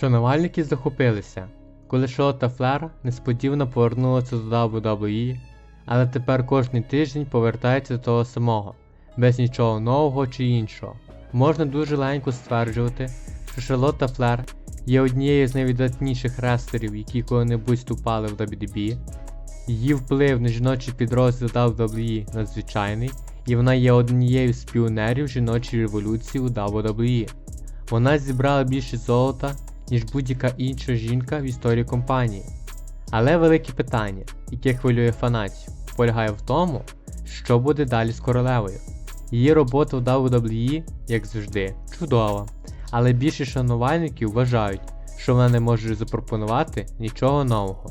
Шанувальники захопилися, коли Шарлотта Флер несподівано повернулася до WWE, але тепер кожний тиждень повертається до того самого, без нічого нового чи іншого. Можна дуже легенько стверджувати, що Шарлотта Флер є однією з найвидатніших рестлерів, які коли-небудь вступали в WWE. Її вплив на жіночий підрозділ WWE надзвичайний, і вона є однією з піонерів жіночої революції у WWE. Вона зібрала більше золота, ніж будь-яка інша жінка в історії компанії. Але велике питання, яке хвилює фанатів, полягає в тому, що буде далі з королевою. Її робота в WWE, як завжди, чудова, але більше шанувальників вважають, що вона не може запропонувати нічого нового.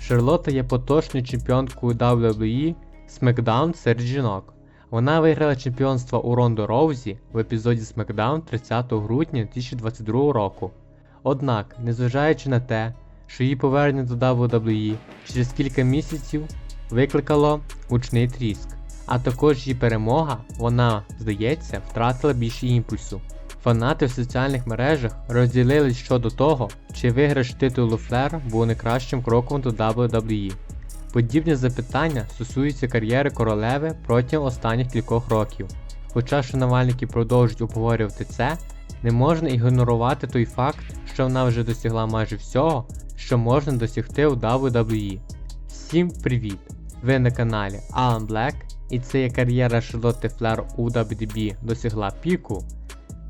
Шарлотта є поточною чемпіонкою WWE SmackDown серед жінок. Вона виграла чемпіонство у Ронду Роузі в епізоді SmackDown 30 грудня 2022 року. Однак, незважаючи на те, що її повернення до WWE через кілька місяців викликало гучний тріск, а також її перемога, вона, здається, втратила більше імпульсу. Фанати в соціальних мережах розділились щодо того, чи виграш титулу Флер був найкращим кроком до WWE. Подібні запитання стосуються кар'єри королеви протягом останніх кількох років. Хоча шанувальники продовжують обговорювати це, не можна ігнорувати той факт, що вона вже досягла майже всього, що можна досягти у WWE. Всім привіт! Ви на каналі Alan Black і це є кар'єра Шарлотти Флер у WWE досягла піку.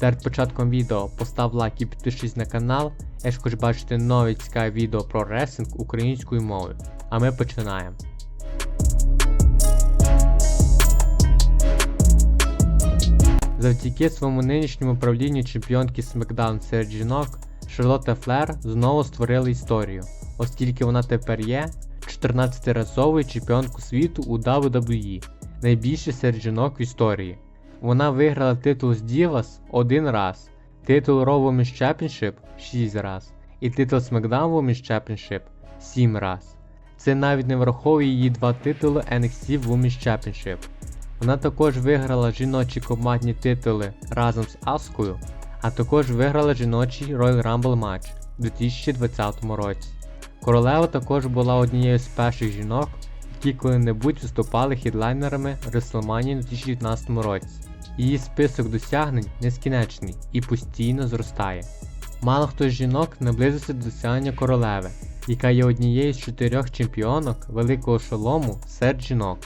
Перед початком відео постав лайк і підпишись на канал, якщо хочеш бачити нові цікаві відео про ресинг українською мовою. А ми починаємо. Завдяки своєму нинішньому правлінню чемпіонки SmackDown серед жінок, Шарлотта Флер знову створила історію, оскільки вона тепер є 14-разовою чемпіонкою світу у WWE, найбільше серед жінок в історії. Вона виграла титул з Divas один раз, титул Raw Women's Championship 6 раз і титул SmackDown Women's Championship 7 раз. Це навіть не враховує її два титули NXT Women's Championship. Вона також виграла жіночі командні титули разом з Аскою, а також виграла жіночий Royal Rumble матч у 2020 році. Королева також була однією з перших жінок, які коли-небудь виступали хедлайнерами WrestleMania у 2019 році. Її список досягнень нескінчений і постійно зростає. Мало хто з жінок наблизився до досягнення королеви, яка є однією з чотирьох чемпіонок великого шолому серед жінок,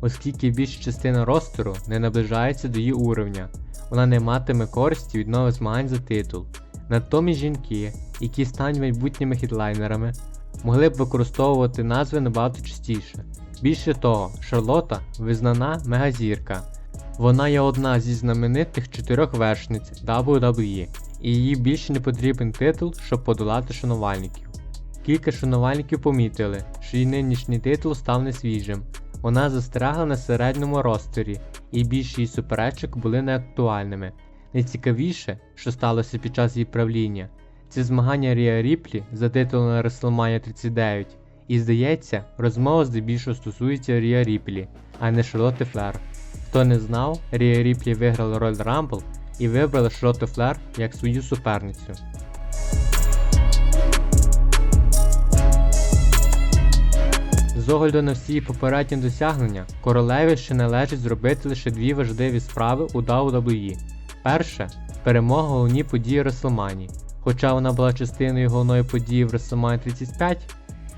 оскільки більша частина ростеру не наближається до її уровня, вона не матиме користі від нових змагань за титул. Натомість жінки, які стануть майбутніми хедлайнерами, могли б використовувати назви набагато частіше. Більше того, Шарлота визнана мегазірка. Вона є одна зі знаменитих чотирьох вершниць WWE, і їй більше не потрібен титул, щоб подолати шанувальників. Кілька шанувальників помітили, що її нинішній титул став несвіжим. Вона застрягла на середньому ростері, і більшість її суперечок були неактуальними. Найцікавіше, що сталося під час її правління, це змагання Ріа Ріплі за титул на WrestleMania 39, і здається, розмова здебільшого стосується Ріа Ріплі, а не Шарлотти Флер. Хто не знав, Рія Ріплі виграла Royal Rumble і вибрала Шарлотту Флер як свою суперницю. З огляду на всі попередні досягнення, королеві ще належить зробити лише дві важливі справи у WWE. Перше перемога у головній події WrestleMania. Хоча вона була частиною головної події в WrestleMania 35,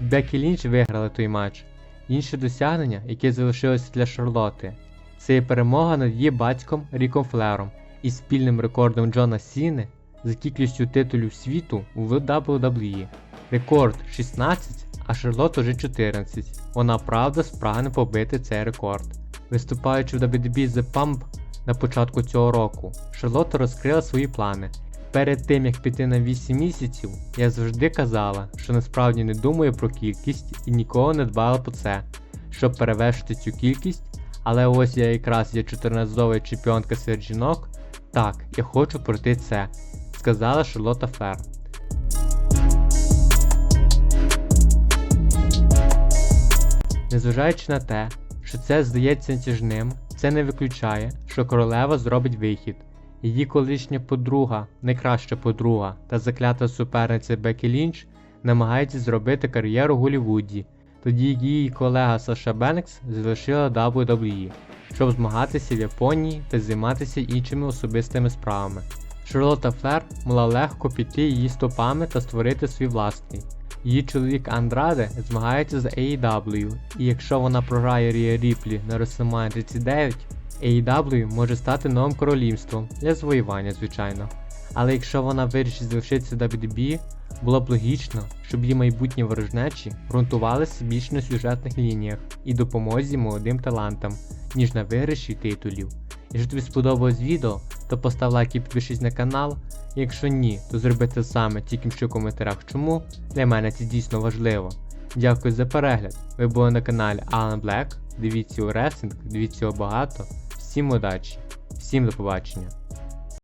Бекі Лінч виграла той матч. Інше досягнення, яке залишилося для Шарлоти, це є перемога над її батьком Ріком Флером і спільним рекордом Джона Сіни за кількістю титулів світу в WWE. Рекорд 16, а Шарлот уже 14. Вона правда спрагне побити цей рекорд. Виступаючи в WWE The Pump на початку цього року, Шарлотта розкрила свої плани. Перед тим як піти на 8 місяців, я завжди казала, що насправді не думаю про кількість і ніколи не дбала про це, щоб перевершити цю кількість. Але ось я якраз є 14-зова чемпіонка серед жінок. Так, я хочу пройти це, сказала Шарлотта Фер. Незважаючи на те, що це здається натяжним, це не виключає, що королева зробить вихід, Її колишня подруга, найкраща подруга та заклята суперниця Бекі Лінч намагається зробити кар'єру в Голлівуді, тоді як її колега Саша Бенкс залишила WWE, щоб змагатися в Японії та займатися іншими особистими справами. Шарлотта Флер могла легко піти її стопами та створити свій власний. Її чоловік Андраде змагається за AEW, і якщо вона програє Рія Ріплі на WrestleMania 39, AEW може стати новим королівством для завоювання, звичайно. Але якщо вона вирішить залишитися WWE, було б логічно, щоб її майбутні ворожнечі ґрунтувалися більш на сюжетних лініях і допомозі молодим талантам, ніж на виграші титулів. Якщо тобі сподобалось відео, то постав лайк і підпишись на канал. Якщо ні, то зроби те саме, тільки що в коментарях чому. Для мене це дійсно важливо. Дякую за перегляд. Ви були на каналі Alan Black. Дивіться у ресинг, дивіться його багато. Всім удачі, всім до побачення.